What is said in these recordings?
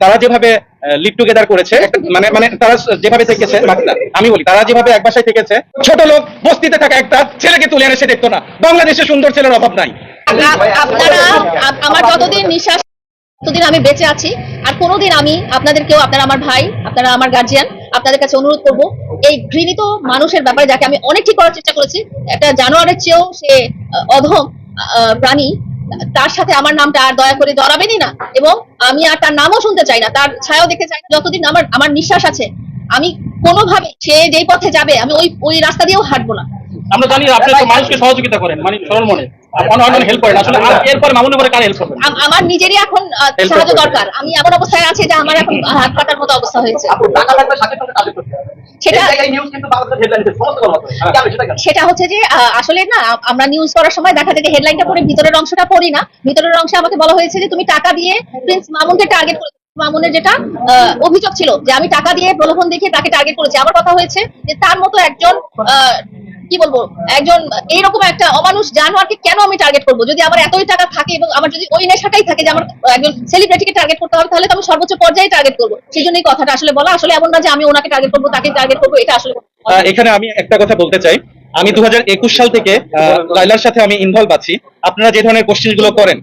তারা যেভাবে live together করেছে মানে মানে তারা যেভাবে থেকেছে আমি বলি, তারা যেভাবে এক বাসায় থেকেছে, ছোট লোক বস্তিতে থাকা একটা ছেলেকে তুলে এনে সে দেখতো না। বাংলাদেশে সুন্দর ছেলের অভাব নাই। আপনারা আমার যতদিন নিঃশ্বাস, ততদিন আমি বেঁচে আছি, আর কোনোদিন আমি আপনাদেরকেও, আপনারা আমার ভাই, আপনারা আমার গার্জিয়ান আপনাদের কাছে অনুরোধ করব, এই ঘৃণিত মানুষের ব্যাপারে যাকে আমি অনেক ঠিক করার চেষ্টা করেছি, একটা জানোয়ারের চেয়েও সে অধম প্রাণী তার সাথে আমার নামটা আর দয়া করে জড়াবেনই না। এবং আমি আর তার নামও শুনতে চাই না, তার ছায়াও দেখতে চাই না। যতদিন আমার আমার নিঃশ্বাস আছে, আমি কোনোভাবে সে যেই পথে যাবে, আমি ওই ওই রাস্তা দিয়েও হাঁটবো না। আমরা জানি আপনি তো মানুষকে সহযোগিতা করেন মানে সরল মনে। অনেক অনেক হেল্প করেন। আসলে আর এরপর মামুনের পরে কার হেল্প করবেন? আমার নিজেরই এখন সাহায্য দরকার। আমি এমন অবস্থায় আছি যে আমার এখন হাত মতো অবস্থা হয়েছে। টাকা লাগবে সাথে সাথে কাজ করতে সেটা- হচ্ছে যে আসলে না আমরা নিউজ করার সময় দেখা যায় যে হেডলাইনটা পড়ে ভিতরের অংশটা পড়ি না। ভিতরের অংশে আমাকে বলা হয়েছে যে তুমি টাকা দিয়ে প্রিন্স মামুনকে টার্গেট করে মামুনের যেটা আহ, অভিযোগ ছিল যে আমি টাকা দিয়ে প্রলোভন দেখিয়ে তাকে টার্গেট করেছি। আমার কথা হয়েছে যে তার মতো একজন আহ, কি বলব একজন এইরকম একটা অমানুষ জানোয়ারকে কেন আমি টার্গেট করব? যদি আমার এতই টাকা থাকে এবং আমার যদি ওই নেশাটাই থাকে যে আমার একজন সেলিব্রিটিকে টার্গেট করতে হবে তাহলে তো আমি সর্বোচ্চ পর্যায়ে টার্গেট করব। সেই জন্যই কথাটা আসলে বলা আসলে এমন না যে আমি ওনাকে টার্গেট করব তাকে টার্গেট করব এটা আসলে এখানে আমি একটা কথা বলতে চাই। আমি দু হাজার একুশ সাল থেকে লাইলার সাথে আমি ইনভলভ আছি। আপনারা যে ধরনের কোশ্চেনগুলো করেন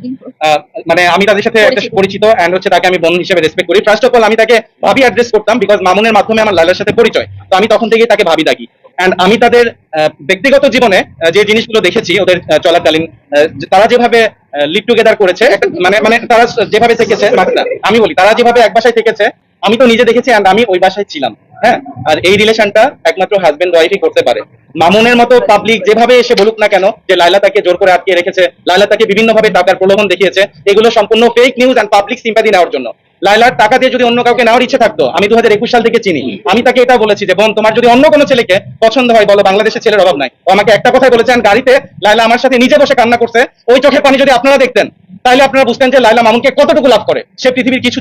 মানে আমি তাদের সাথে একটা পরিচিত। অ্যান্ড হচ্ছে তাকে আমি বোন হিসেবে রেসপেক্ট করি। ফার্স্ট অফ অল আমি তাকে ভাবি অ্যাড্রেস করতাম বিকজ মামুনের মাধ্যমে আমার লাইলার সাথে পরিচয়। তো আমি তখন থেকেই তাকে ভাবি ডাকি এন্ড আমি তাদের ব্যক্তিগত জীবনে যে জিনিসগুলো দেখেছি, ওদের চলাকালীন তারা যেভাবে লিভ টুগেদার করেছে মানে মানে তারা যেভাবে থেকেছে আমি বলি, তারা যেভাবে এক বাসায় থেকেছে, আমি তো নিজে দেখেছি এন্ড আমি ওই বাসায় ছিলাম হ্যাঁ? আর এই রিলেশনটা একমাত্র হাজবেন্ড ওয়াইফই করতে পারে। মামুনের মতো পাবলিক যেভাবে এসে বলুক না কেন, যে লাইলা তাকে জোর করে আটকে রেখেছে লাইলা তাকে বিভিন্ন ভাবে টাকার প্রলোভন দেখিয়েছে, এগুলো সম্পূর্ণ fake news and public sympathy নেওয়ার জন্য। লাইলার টাকা দিয়ে যদি অন্য কাউকে নেওয়ার ইচ্ছে থাকতো আমি দু হাজার একুশ সাল থেকে চিনি। আমি তাকে এটা বলেছি যে বোন তোমার যদি অন্য কোনো ছেলেকে পছন্দ হয় বলো বাংলাদেশের ছেলের অভাব নাই। ও আমাকে একটা কথাই বলেছেন গাড়িতে লাইলা আমার সাথে নিজে বসে কান্না করছে ওই চোখের পানি যদি আপনারা দেখতেন তাহলে আপনারা বুঝতেন যে লাইলা মামুনকে কতটুকু লাভ করে। সে পৃথিবীর কিছু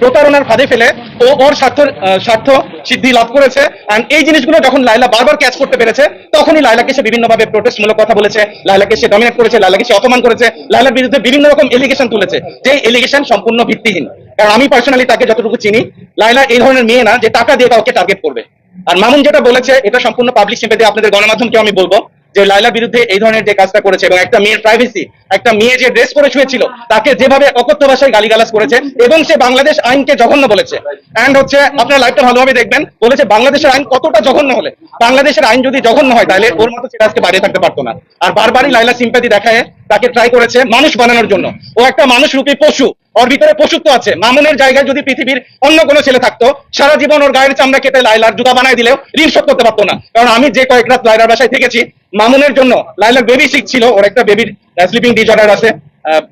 প্রতারণার ফাঁদে ফেলে ও ওর স্বার্থ স্বার্থ সিদ্ধি লাভ করেছে। And এই জিনিসগুলো যখন লাইলা বারবার ক্যাচ করতে পেরেছে, তখনই লাইলাকে সে বিভিন্নভাবে প্রোটেস্ট মূলক কথা বলেছে লাইলাকে সে ডমিনেট করেছে লাইলাকে সে অপমান করেছে লাইলার বিরুদ্ধে বিভিন্ন রকম এলিগেশন তুলেছে, যে এলিগেশন সম্পূর্ণ ভিত্তিহীন। কারণ আমি পার্সোনালি তাকে যতটুকু চিনি লাইলা এই ধরনের মেয়ে না যে টাকা দিয়ে কাউকে টার্গেট করবে। আর মামুন যেটা বলেছে, এটা সম্পূর্ণ পাবলিক সিম্পেথি আপনাদের গণমাধ্যমকে আমি বলব, যে লাইলার বিরুদ্ধে এই ধরনের যে কাজটা করেছে এবং একটা মেয়ের প্রাইভেসি একটা মেয়ে যে ড্রেস পরে শুয়েছিল, তাকে যেভাবে অকথ্য ভাষায় গালিগালাজ করেছে এবং সে বাংলাদেশ আইনকে জঘন্য বলেছে। এন্ড হচ্ছে, আপনার লাইফটা ভালোভাবে দেখবেন, বলেছে বাংলাদেশের আইন কতটা জঘন্য হলে? বাংলাদেশের আইন যদি জঘন্য হয়, তাহলে ওর মতো সেটা আজকে বাইরে থাকতে পারতো না। আর বারবারই লাইলা সিম্পাতি দেখায়, তাকে ট্রাই করেছে মানুষ বানানোর জন্য। ও একটা মানুষ রূপী পশু, ওর ভিতরে পশুত্ব আছে। মামুনের জায়গায় যদি পৃথিবীর অন্য কোনো ছেলে থাকতো, সারা জীবন ওর গায়ের চামড়া কেটে লাইলার জুতা বানায় দিলেও ঋণ শোধ করতে পারতো না। কারণ আমি যে কয়েক রাত লাইলার বাসায় থেকেছি, মামুনের জন্য লাইলার বেবি শিখছিল, ওর একটা বেবির স্লিপিং ডিজার্ডার আছে।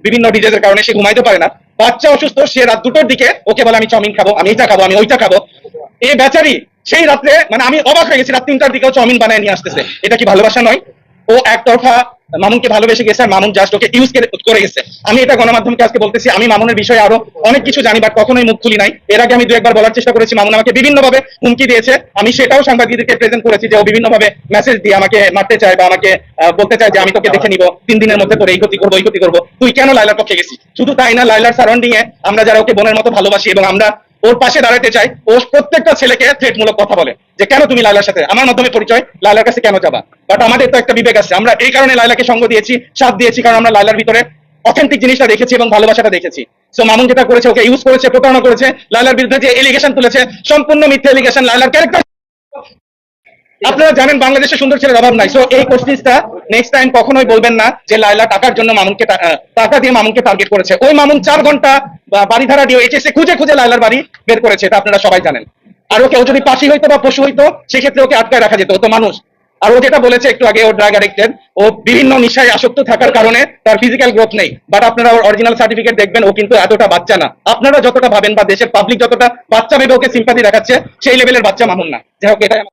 বিভিন্ন ডিজেজের কারণে সে ঘুমাইতে পারে না। বাচ্চা অসুস্থ, সে রাত দুটোর দিকে ওকে বলে, আমি চাউমিন খাব, আমি এটা খাব, আমি ওইটা খাব। এই বেচারি সেই রাত্রে মানে আমি অবাক হয়ে গেছি, রাত তিনটার দিকেও চাউমিন বানায় নিয়ে আসতেছে। এটা কি ভালোবাসা নয়? ও একতরফা মামুনকে ভালোবেসে গেছে আর মামুন জাস্ট ওকে ইউজ করে গেছে। আমি এটা গণমাধ্যমকে আজকে বলতেছি, আমি মামুনের বিষয়ে আরও অনেক কিছু জানি বাট কখনোই মুখ খুলি নাই। এর আগে আমি দু একবার বলার চেষ্টা করেছি, মামুন আমাকে বিভিন্ন ভাবে হুমকি দিয়েছে। আমি সেটাও সাংবাদিকদেরকে প্রেজেন্ট করেছি যে ও বিভিন্ন ভাবে মেসেজ দিয়ে আমাকে মারতে চায় বা আমাকে বলতে চায় যে আমি তোকে দেখে নিব, তিন দিনের মধ্যে তোর এই ক্ষতি করব, এই ক্ষতি করব। তুই কেন লাইলার পক্ষে গেছি শুধু তাই না লাইলার সারাউন্ডিং এ আমরা যারা ওকে বোনের মতো ভালোবাসি এবং আমরা ওর পাশে দাঁড়াতে চাই, ও প্রত্যেকটা ছেলেকে থ্রেটমূলক কথা বলে যে, কেন তুমি লাইলার সাথে? আমার মাধ্যমে পরিচয় লাইলার কাছে কেন যাবা? বাট আমাদের তো একটা বিবেক আছে। আমরা এই কারণে লাইলাকে সঙ্গ দিয়েছি, সাথ দিয়েছি, কারণ আমরা লাইলার ভিতরে অথেন্টিক জিনিসটা দেখেছি এবং ভালোবাসাটা দেখেছি। সো মামুন যেটা করেছে, ওকে ইউজ করেছে, প্রতারণা করেছে লাইলার বিরুদ্ধে যে এলিগেশন তুলেছে, সম্পূর্ণ মিথ্যা এলিগেশন লাইলার ক্যারেক্টার আপনারা জানেন বাংলাদেশে সুন্দর ছেলের অভাব নাই। সো এই কোশ্চিনটা নেক্সট টাইম কখনোই বলবেন না যে লাইলা টাকার জন্য মামুনকে টাকা দিয়ে মামুনকে টার্গেট করেছে। ওই মামুন চার ঘণ্টা, বা- বাড়ি ধারা দিয়ে এইচএসএ খুঁজে খুঁজে লাইলার বাড়ি বের করেছে, এটা আপনারা সবাই জানেন। আর ওকে ও যদি পাশি হইতো বা পশু হইতো, সেক্ষেত্রে ওকে আটকায় রাখা যেত। তো মানুষ। আর ও যেটা বলেছে একটু আগে, ও ড্রাগ অ্যাডিক্টেড ও বিভিন্ন নিশায় আসক্ত থাকার কারণে তার ফিজিক্যাল গ্রোথ নেই। বাট আপনারা ওর অরিজিনাল সার্টিফিকেট দেখবেন, ও কিন্তু এতটা বাচ্চা না। আপনারা যতটা ভাবেন বা দেশের পাবলিক যতটা বাচ্চা ভেবে ওকে সিম্পাতি দেখাচ্ছে, সেই লেভেলের বাচ্চা মামুন না। যাই হোক আমার-